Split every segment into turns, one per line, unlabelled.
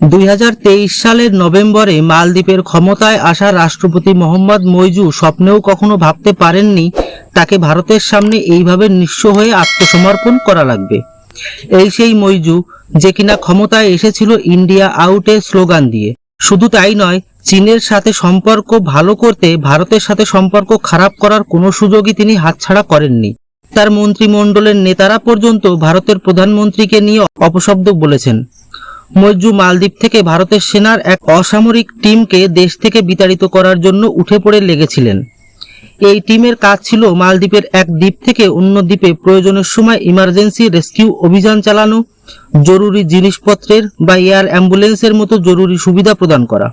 দুই হাজার তেইশ সালের নভেম্বরে মালদ্বীপের ক্ষমতায় আসা রাষ্ট্রপতি মোহাম্মদ মইজু স্বপ্নেও কখনো ভাবতে পারেননি তাকে ভারতের সামনে এইভাবে নিঃস্ব হয়ে আত্মসমর্পণ করা লাগবে। এই সেই মইজু যে কিনা ক্ষমতায় এসেছিল ইন্ডিয়া আউটে স্লোগান দিয়ে। শুধু তাই নয়, চীনের সাথে সম্পর্ক ভালো করতে ভারতের সাথে সম্পর্ক খারাপ করার কোনো সুযোগই তিনি হাতছাড়া করেননি। তার মন্ত্রিমণ্ডলের নেতারা পর্যন্ত ভারতের প্রধানমন্ত্রীকে নিয়ে অপশব্দ বলেছেন। মজ্জু মালদ্বীপ থেকে ভারতের সেনার এক অসামরিক টিমকে দেশ থেকে বিতাড়িত করার জন্য উঠে পড়ে লেগেছিলেন। এই টিমের কাজ ছিল মালদ্বীপের এক দ্বীপ থেকে অন্য দ্বীপে প্রয়োজনের সময় ইমার্জেন্সি রেস্কিউ অভিযান চালানো, জরুরি জিনিসপত্রের বা এয়ার অ্যাম্বুলেন্সের মতো জরুরি সুবিধা প্রদান করা।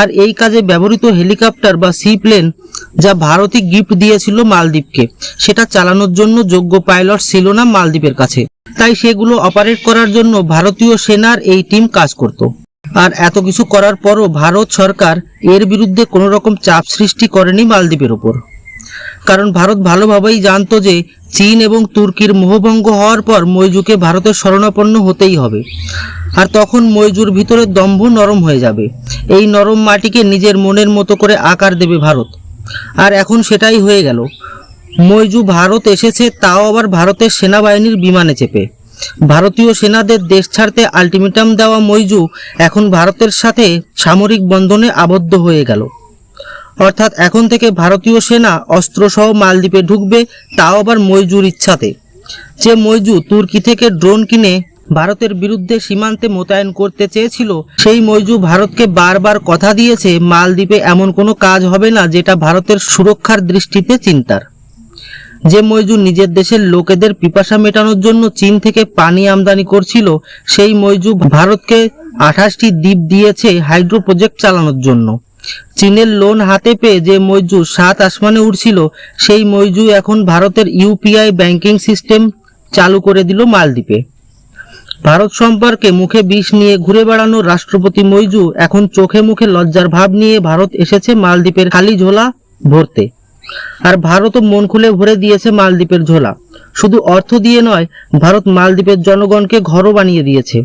আর এই কাজে ব্যবহৃত হেলিকপ্টার বা সি প্লেন যা ভারতই গিফট দিয়েছিল মালদ্বীপকে, সেটা চালানোর জন্য যোগ্য পাইলট ছিল না মালদ্বীপের কাছে। তাই সেগুলো অপারেট করার জন্য ভারতীয় সেনার এই টিম কাজ করত। আর এত কিছু করার পরও ভারত সরকার এর বিরুদ্ধে কোনো রকম চাপ সৃষ্টি করেনি মালদ্বীপের ওপর। কারণ ভারত ভালোভাবেই জানতো যে চীন এবং তুর্কির মোহভঙ্গ হওয়ার পর মৈজুকে ভারতের শরণাপন্ন হতেই হবে। আর তখন মৈজুর ভিতরে দম্ভ নরম হয়ে যাবে। এই নরম মাটিকে নিজের মনের মতো করে আকার দেবে ভারত। আর এখন সেটাই হয়ে গেল। মৈজু ভারত এসেছে, তাও আবার ভারতের সেনাবাহিনীর বিমানে চেপে। ভারতীয় সেনাদের দেশ ছাড়তে আলটিমেটাম দেওয়া মৈজু এখন ভারতের সাথে সামরিক বন্ধনে আবদ্ধ হয়ে গেল। অর্থাৎ এখন থেকে ভারতীয় সেনা অস্ত্রসহ মালদ্বীপে ঢুকবে, তাও আবার মৈজুর ইচ্ছাতে। যে মৈজু তুর্কি থেকে ড্রোন কিনে ভারতের বিরুদ্ধে সীমান্তে মোতায়েন করতে চেয়েছিল, সেই মৈজু ভারতকে বারবার কথা দিয়েছে, মালদ্বীপে এমন কোনো কাজ হবে না যেটা ভারতের সুরক্ষার দৃষ্টিতে চিন্তার। যে মৈজু নিজের দেশের লোকেদের পিপাসা মেটানোর জন্য চীন থেকে পানি আমদানি করছিল, সেই মৈজু ভারতকে আঠাশটি দ্বীপ দিয়েছে হাইড্রো প্রজেক্ট চালানোর জন্য। চীনের লোন হাতে পেয়ে যে মৈজু সাত আসমানে উঠছিল সেই মৈজু এখন ভারতের ইউপিআই ব্যাংকিং সিস্টেম চালু করে দিল মালদ্বীপে। ভারত সম্পর্কে মুখে বিষ নিয়ে ঘুরে বেড়ানো রাষ্ট্রপতি মৈজু এখন চোখে মুখে লজ্জার ভাব নিয়ে ভারত এসেছে মালদ্বীপের খালি ঝোলা ভরতে। আর ভারতও মন খুলে ভরে দিয়েছে মালদ্বীপের ঝোলা। শুধু অর্থ দিয়ে নয়, ভারত মালদ্বীপের জনগণকে ঘরও বানিয়ে দিয়েছে।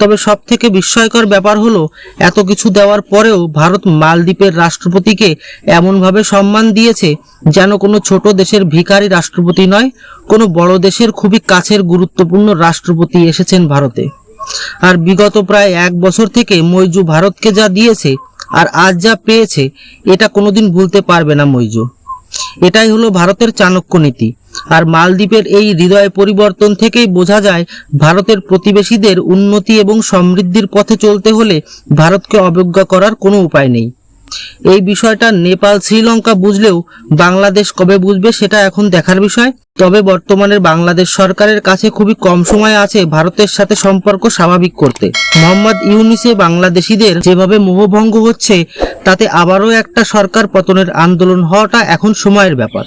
তবে সব থেকে বিস্ময়কর ব্যাপার হলো, এত কিছু দেওয়ার পরেও ভারত মালদ্বীপের রাষ্ট্রপতিকে এমনভাবে সম্মান দিয়েছে যেন কোনো ছোট দেশের ভিখারি রাষ্ট্রপতি নয়, কোনো বড় দেশের খুবই কাছের গুরুত্বপূর্ণ রাষ্ট্রপতি এসেছেন ভারতে। আর বিগত প্রায় এক বছর থেকে মৈজু ভারতকে যা দিয়েছে আর আজ যা পেয়েছে, এটা কোনোদিন ভুলতে পারবে না মৈজু। এটাই হলো ভারতের চাণক্য নীতি। আর মালদ্বীপের এই হৃদয় পরিবর্তন থেকেই বোঝা যায়, ভারতের প্রতিবেশীদের উন্নতি এবং সমৃদ্ধির পথে চলতে হলে ভারতকে অবজ্ঞা করার কোনো উপায় নেই। এই বিষয়টা নেপাল, শ্রীলঙ্কা বুঝলেও বাংলাদেশ কবে বুঝবে সেটা এখন দেখার বিষয়। তবে বর্তমানের বাংলাদেশ সরকারের কাছে খুবই কম সময় আছে ভারতের সাথে সম্পর্ক স্বাভাবিক করতে। মোহাম্মদ ইউনিসে বাংলাদেশিদের যেভাবে মোহভঙ্গ হচ্ছে, তাতে আবারও একটা সরকার পতনের আন্দোলন হওয়াটা এখন সময়ের ব্যাপার।